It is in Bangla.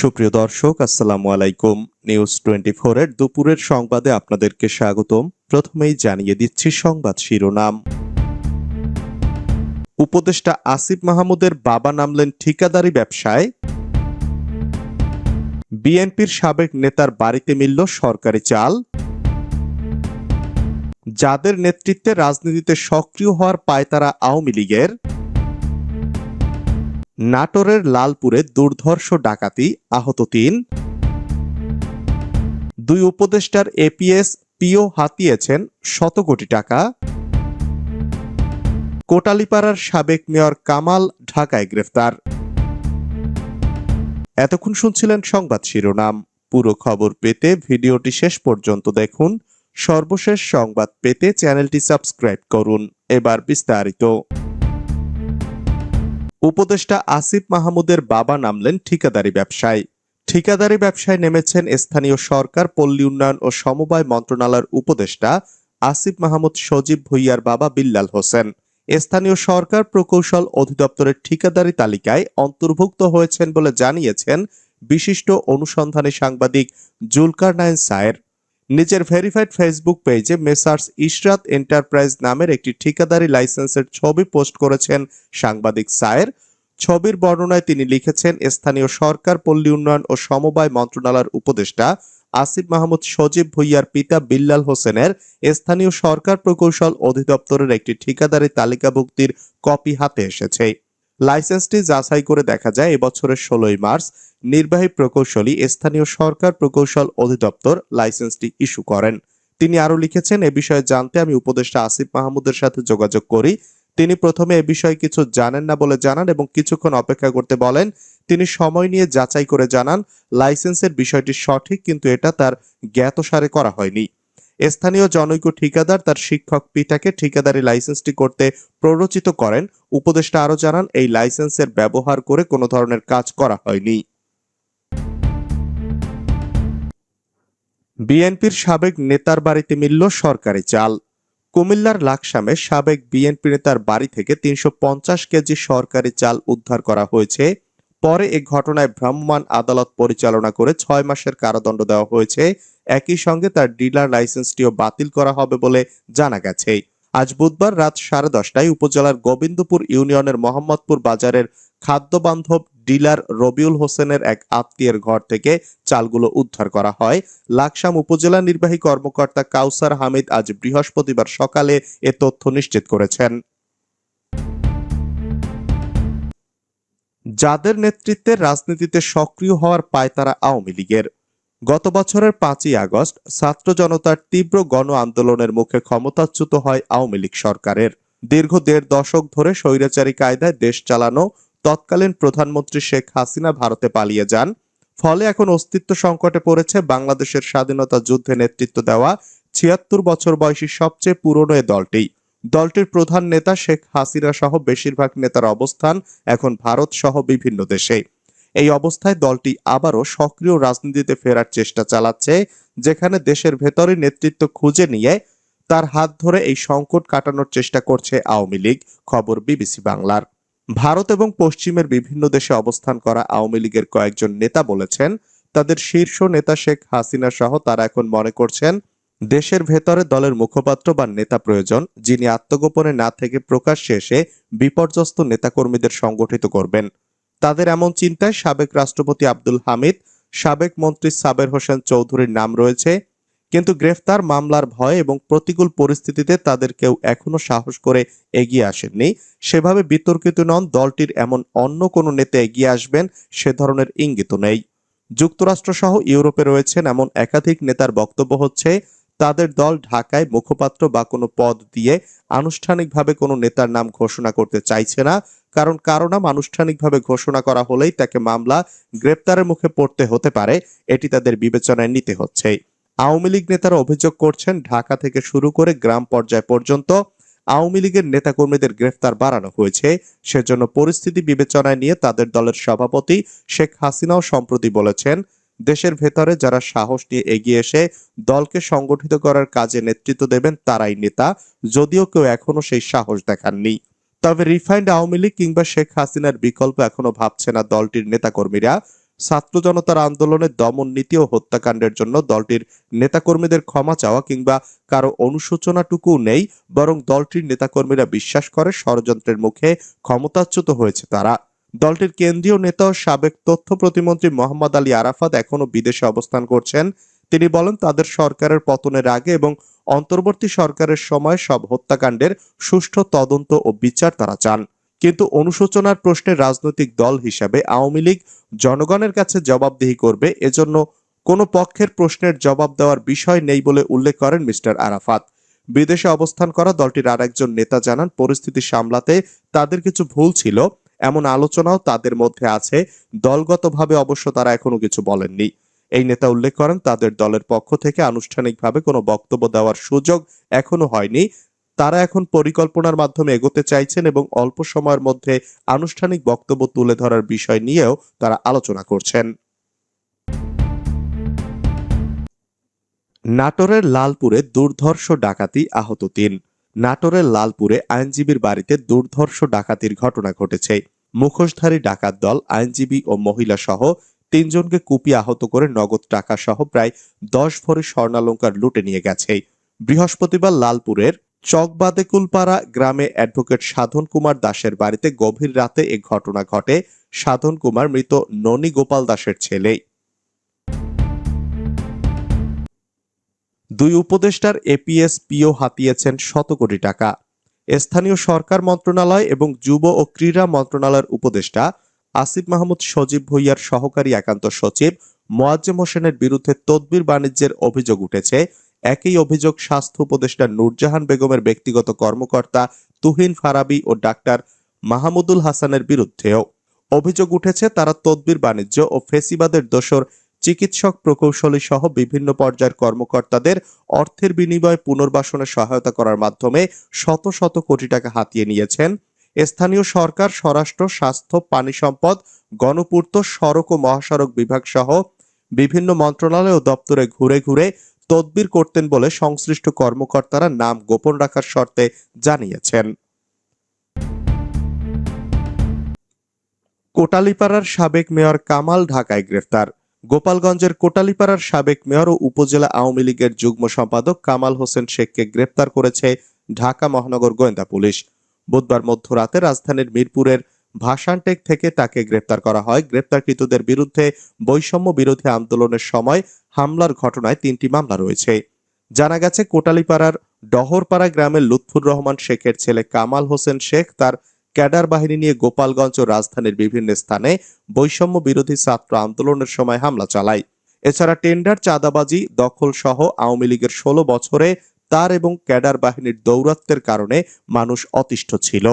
সুপ্রিয় দর্শক, আসসালামু আলাইকুম। নিউজ টোয়েন্টি এর দুপুরের সংবাদে আপনাদেরকে স্বাগতম। প্রথমেই জানিয়ে দিচ্ছি সংবাদ শিরোনাম। উপদেষ্টা আসিফ মাহমুদের বাবা নামলেন ঠিকাদারি ব্যবসায়। বিএনপির সাবেক নেতার বাড়িতে মিলল সরকারি চাল। যাদের নেতৃত্বে রাজনীতিতে সক্রিয় হওয়ার পায় তারা আওয়ামী লীগের। নাটোরের লালপুরে দুর্ধর্ষ ডাকাতি, আহত তিন। দুই উপদেষ্টার এপিএস পিও হাতিয়েছেন শত কোটি টাকা। কোটালিপাড়ার সাবেক মেয়র কামাল ঢাকায় গ্রেফতার। এতক্ষণ শুনছিলেন সংবাদ শিরোনাম। পুরো খবর পেতে ভিডিওটি শেষ পর্যন্ত দেখুন। সর্বশেষ সংবাদ পেতে চ্যানেলটি সাবস্ক্রাইব করুন। এবার বিস্তারিত। উপদেষ্টা আসিফ মাহমুদের বাবা নামলেন ঠিকাদারি ব্যবসায়। ঠিকাদারি ব্যবসায় নেমেছেন স্থানীয় সরকার, পল্লী উন্নয়ন ও সমবায় মন্ত্রণালয়ের উপদেষ্টা আসিফ মাহমুদ সজীব ভুইয়ার বাবা বিল্লাল হোসেন। স্থানীয় সরকার প্রকৌশল অধিদপ্তরের ঠিকাদারি তালিকায় অন্তর্ভুক্ত হয়েছেন বলে জানিয়েছেন বিশিষ্ট অনুসন্ধানী সাংবাদিক জুলকার নাইন সায়ের। নিজের ভেরিফাইড ফেসবুক পেজে মেসার্স ইশরাত এন্টারপ্রাইজ নামের একটি ঠিকাদারি লাইসেন্সের ছবি পোস্ট করেছেন সাংবাদিক সায়ের। ছবির বর্ণনায় তিনি লিখেছেন, স্থানীয় সরকার, পল্লী উন্নয়ন ও সমবায় মন্ত্রণালয়ের উপদেষ্টা আসিফ মাহমুদ, সজীব ভুইয়ার পিতা বিল্লাল হোসেনের স্থানীয় সরকার প্রকৌশল অধিদপ্তরের একটি ঠিকাদারি তালিকাভুক্তির কপি হাতে এসেছে। লাইসেন্সটি যাচাই করে দেখা যায়, এবছরের ষোলোই মার্চ নির্বাহী প্রকৌশলী স্থানীয় সরকার প্রকৌশল অধিদপ্তর লাইসেন্সটি ইস্যু করেন। তিনি আরও লিখেছেন, এ বিষয়ে জানতে আমি উপদেষ্টা আসিফ মাহমুদের সাথে যোগাযোগ করি। তিনি প্রথমে এ বিষয়ে কিছু জানেন না বলে জানান এবং কিছুক্ষণ অপেক্ষা করতে বলেন, তিনি সময় নিয়ে যাচাই করে জানান, লাইসেন্সের বিষয়টি সঠিক, কিন্তু এটা তার জ্ঞাতসারে করা হয়নি। স্থানীয় জনৈক ঠিকাদার তার শিক্ষক পিতাকে ঠিকাদারি লাইসেন্সটি করতে প্ররোচিত করেন। উপদেষ্টা আরও জানান, এই লাইসেন্সের ব্যবহার করে কোনো ধরনের কাজ করা হয়নি। বিএনপির সাবেক নেতার বাড়িতে মিলল সরকারি চাল। কুমিল্লার লাকসামে সাবেক বিএনপি নেতার বাড়ি থেকে তিনশো পঞ্চাশ কেজি সরকারি চাল উদ্ধার করা হয়েছে। পরে এ ঘটনায় ভ্রাম্যমাণ আদালত পরিচালনা করে ছয় মাসের কারাদণ্ড দেওয়া হয়েছে। একই সঙ্গে তার ডিলার লাইসেন্সটিও বাতিল করা হবে বলে জানা গেছে। আজ বুধবার রাত সাড়ে দশটায় উপজেলার গোবিন্দপুর ইউনিয়নের মোহাম্মদপুর বাজারের খাদ্য বান্ধব ডিলার রবিউল হোসেনের এক আত্মীয়ের ঘর থেকে চালগুলো উদ্ধার করা হয়। লাকসাম উপজেলা নির্বাহী কর্মকর্তা কাউসার হামিদ আজ বৃহস্পতিবার সকালে এ তথ্য নিশ্চিত করেছেন। যাদের নেতৃত্বে রাজনীতিতে সক্রিয় হওয়ার পায় তারা আওয়ামী লীগের। গত বছরের পাঁচই আগস্ট ছাত্র জনতার তীব্র গণ আন্দোলনের মুখে ক্ষমতাচ্যুত হয় আওয়ামী লীগ সরকারের। দীর্ঘ দেড় দশক ধরে স্বৈরাচারী কায়দায় দেশ চালানো তৎকালীন প্রধানমন্ত্রী শেখ হাসিনা ভারতে পালিয়ে যান। ফলে এখন অস্তিত্ব সংকটে পড়েছে বাংলাদেশের স্বাধীনতা যুদ্ধে নেতৃত্ব দেওয়া ছিয়াত্তর বছর বয়সী সবচেয়ে পুরনো এ দলটি। দলটির প্রধান নেতা শেখ হাসিনা সহ বেশিরভাগ নেতার অবস্থান এখন ভারত সহ বিভিন্ন দেশে। এই অবস্থায় দলটি আবারও সক্রিয় রাজনীতিতে ফেরার চেষ্টা চালাচ্ছে, যেখানে দেশের ভেতরে নেতৃত্ব খুঁজে নিয়ে তার হাত ধরে এই সংকট কাটানোর চেষ্টা করছে আওয়ামী লীগ, খবর বিবিসি বাংলার। ভারত এবং পশ্চিমের বিভিন্ন দেশে অবস্থান করা আওয়ামী লীগের কয়েকজন নেতা বলেছেন, তাদের শীর্ষ নেতা শেখ হাসিনা সহ তারা এখন মনে করছেন দেশের ভেতরে দলের মুখপাত্র বা নেতা প্রয়োজন, যিনি আত্মগোপনে না থেকে প্রকাশ্যে এসে বিপর্যস্ত নেতাকর্মীদের সংগঠিত করবেন। তাদের এমন চিন্তায় সাবেক রাষ্ট্রপতি আব্দুল হামিদ, সাবেক মন্ত্রী সাবের হোসেন চৌধুরীর নাম রয়েছে, কিন্তু গ্রেফতার মামলার ভয় এবং প্রতিকূল পরিস্থিতিতে তাদের কেউ এখনও সাহস করে এগিয়ে আসেননি। সেভাবে বিতর্কিত নন, দলটির এমন অন্য কোনো নেতা এগিয়ে আসবেন, সে ধরনের ইঙ্গিত নেই। যুক্তরাষ্ট্র সহ ইউরোপে রয়েছেন এমন একাধিক নেতার বক্তব্য হচ্ছে তাদের দল ঢাকায় মুখপাত্র বা কোনো পদ দিয়ে আনুষ্ঠানিকভাবে কোনো নেতার নাম ঘোষণা করতে চাইছে না। কারণ কারও নাম আনুষ্ঠানিকভাবে ঘোষণা করা হলেই তাকে মামলা গ্রেপ্তারের মুখে পড়তে হতে পারে, এটি তাদের বিবেচনায় নিতে হচ্ছে। আওয়ামী লীগ নেতারা অভিযোগ করছেন, ঢাকা থেকে শুরু করে গ্রাম পর্যায় পর্যন্ত আওয়ামী লীগের নেতাকর্মীদের গ্রেফতার বাড়ানো হয়েছে। সেজন্য পরিস্থিতি বিবেচনায় নিয়ে তাদের দলের সভাপতি শেখ হাসিনাও সম্প্রতি বলেছেন দেশের ভেতরে যারা সাহস নিয়ে এগিয়ে এসে দলকে সংগঠিত করার কাজে নেতৃত্ব দেবেন, তারাই নেতা। যদিও কেউ এখনও সেই সাহস দেখাননি। তবে রিফাইন্ড আওয়ামী লীগ কিংবা শেখ হাসিনার বিকল্প এখনও ভাবছে না দলটির নেতাকর্মীরা। ছাত্র জনতার আন্দোলনের দমন নীতি ও হত্যাকাণ্ডের জন্য দলটির নেতাকর্মীদের ক্ষমা চাওয়া কিংবা কারও অনুশোচনাটুকু নেই, বরং দলটির নেতাকর্মীরা বিশ্বাস করে ষড়যন্ত্রের মুখে ক্ষমতাচ্যুত হয়েছে তারা। দলটির কেন্দ্রীয় নেতা সাবেক তথ্য প্রতিমন্ত্রী মোহাম্মদ আলী আরাফাত এখনও বিদেশে অবস্থান করছেন। তিনি বলেন, তাদের সরকারের পতনের আগে এবং অন্তর্বর্তী সরকারের সময় সব হত্যাকাণ্ডের সুষ্ঠু তদন্ত ও বিচার তারা চান। কিন্তু অনুশোচনার প্রশ্নে রাজনৈতিক দল হিসাবে আওয়ামী লীগ জনগণের কাছে জবাবদিহি করবে, এজন্য কোনো পক্ষের প্রশ্নের জবাব দেওয়ার বিষয় নেই বলে উল্লেখ করেন মিস্টার আরাফাত। বিদেশে অবস্থান করা দলটির আরেকজন নেতা জানান, পরিস্থিতি সামলাতে তাদের কিছু ভুল ছিল। এমন আলোচনাও তাদের মধ্যে আছে। দলগতভাবে অবশ্য তারা এখনও কিছু বলেননি। এই নেতা উল্লেখ করেন, তাদের দলের পক্ষ থেকে আনুষ্ঠানিকভাবে কোনো বক্তব্য দেওয়ার সুযোগ এখনও হয়নি। তারা এখন পরিকল্পনার মাধ্যমে এগোতে চাইছেন এবং অল্প সময়ের মধ্যে আনুষ্ঠানিক বক্তব্য তুলে ধরার বিষয় নিয়েও তারা আলোচনা করছেন। নাটোরের লালপুরে দুর্ধর্ষ ডাকাতি আহত তিন। নাটোরের লালপুরে আইনজীবীর বাড়িতে দুর্ধর্ষ ডাকাতির ঘটনা ঘটেছে। মুখোশধারী ডাকাত দল, আইনজীবী ও মহিলা সহ তিনজনকে কুপিয়ে আহত করে নগদ টাকা সহ প্রায় দশ ভরি স্বর্ণালঙ্কার লুটে নিয়ে গেছে। বৃহস্পতিবার লালপুরের চকবাদেকুলপাড়া গ্রামে অ্যাডভোকেট সাধন কুমার দাসের বাড়িতে গভীর রাতে এ ঘটনা ঘটে। সাধন কুমার মৃত ননী গোপাল দাসের ছেলে। দুই উপদেষ্টার এপিএস পিও হাতিয়েছেন শত কোটি টাকা। স্থানীয় সরকার মন্ত্রণালয় এবং যুব ও ক্রীড়া মন্ত্রণালয়ের উপদেষ্টা আসিফ মাহমুদ সজীব ভুইয়ার সহকারী একান্ত সচিব মোয়াজ্জেম হোসেনের বিরুদ্ধে তদবির বাণিজ্যের অভিযোগ উঠেছে। একই অভিযোগ স্বাস্থ্য উপদেষ্টা নূরজাহান বেগমের ব্যক্তিগত কর্মকর্তা তুহিন ফারাবি ও ডাক্তার মাহমুদুল হাসানের বিরুদ্ধেও। অভিযোগ উঠেছে, তারা তদবির বাণিজ্য ও ফেসিবাদের দোসর চিকিৎসক প্রকৌশলী সহ বিভিন্ন পর্যায়ের কর্মকর্তাদের অর্থের বিনিময়ে পুনর্বাসনে সহায়তা করার মাধ্যমে শত শত কোটি টাকা হাতিয়ে নিয়েছেন। স্থানীয় সরকার, স্বরাষ্ট্র, স্বাস্থ্য, পানি সম্পদ, গণপূর্ত, সড়ক ও মহাসড়ক বিভাগ সহ বিভিন্ন মন্ত্রণালয় ও দপ্তরে ঘুরে ঘুরে তদবির করতেন বলে সংশ্লিষ্ট কর্মকর্তারা নাম গোপন রাখার শর্তে জানিয়েছেন। কোটালীপাড়ার সাবেক মেয়র কামাল ঢাকায় গ্রেফতার। গোপালগঞ্জের কোটালীপাড়ার সাবেক মেয়র ও উপজেলা আওয়ামী লীগের যুগ্ম সম্পাদক কামাল হোসেন শেখকে গ্রেপ্তার করেছে ঢাকা মহানগর গোয়েন্দা পুলিশ। বুধবার মধ্যরাতে রাজধানীর মিরপুরের ভাসানটেক থেকে তাকে গ্রেপ্তার করা হয়। গ্রেপ্তারকৃতদের বিরুদ্ধে বৈষম্য বিরোধী আন্দোলনের সময় হামলার ঘটনায় তিনটি মামলা রয়েছে। জানা গেছে, কোটালীপাড়ার ডহরপাড়া গ্রামের লুৎফুর রহমান শেখের ছেলে কামাল হোসেন শেখ তার ক্যাডার বাহিনী নিয়ে গোপালগঞ্জ ও রাজধানীর বিভিন্ন স্থানে বৈষম্য বিরোধী ছাত্র আন্দোলনের সময় হামলা চালায়। এছাড়া টেন্ডার চাঁদাবাজি দখল সহ আওয়ামী লীগের ষোলো বছরে তার এবং ক্যাডার বাহিনীর দৌরাত্বের কারণে মানুষ অতিষ্ঠ ছিল।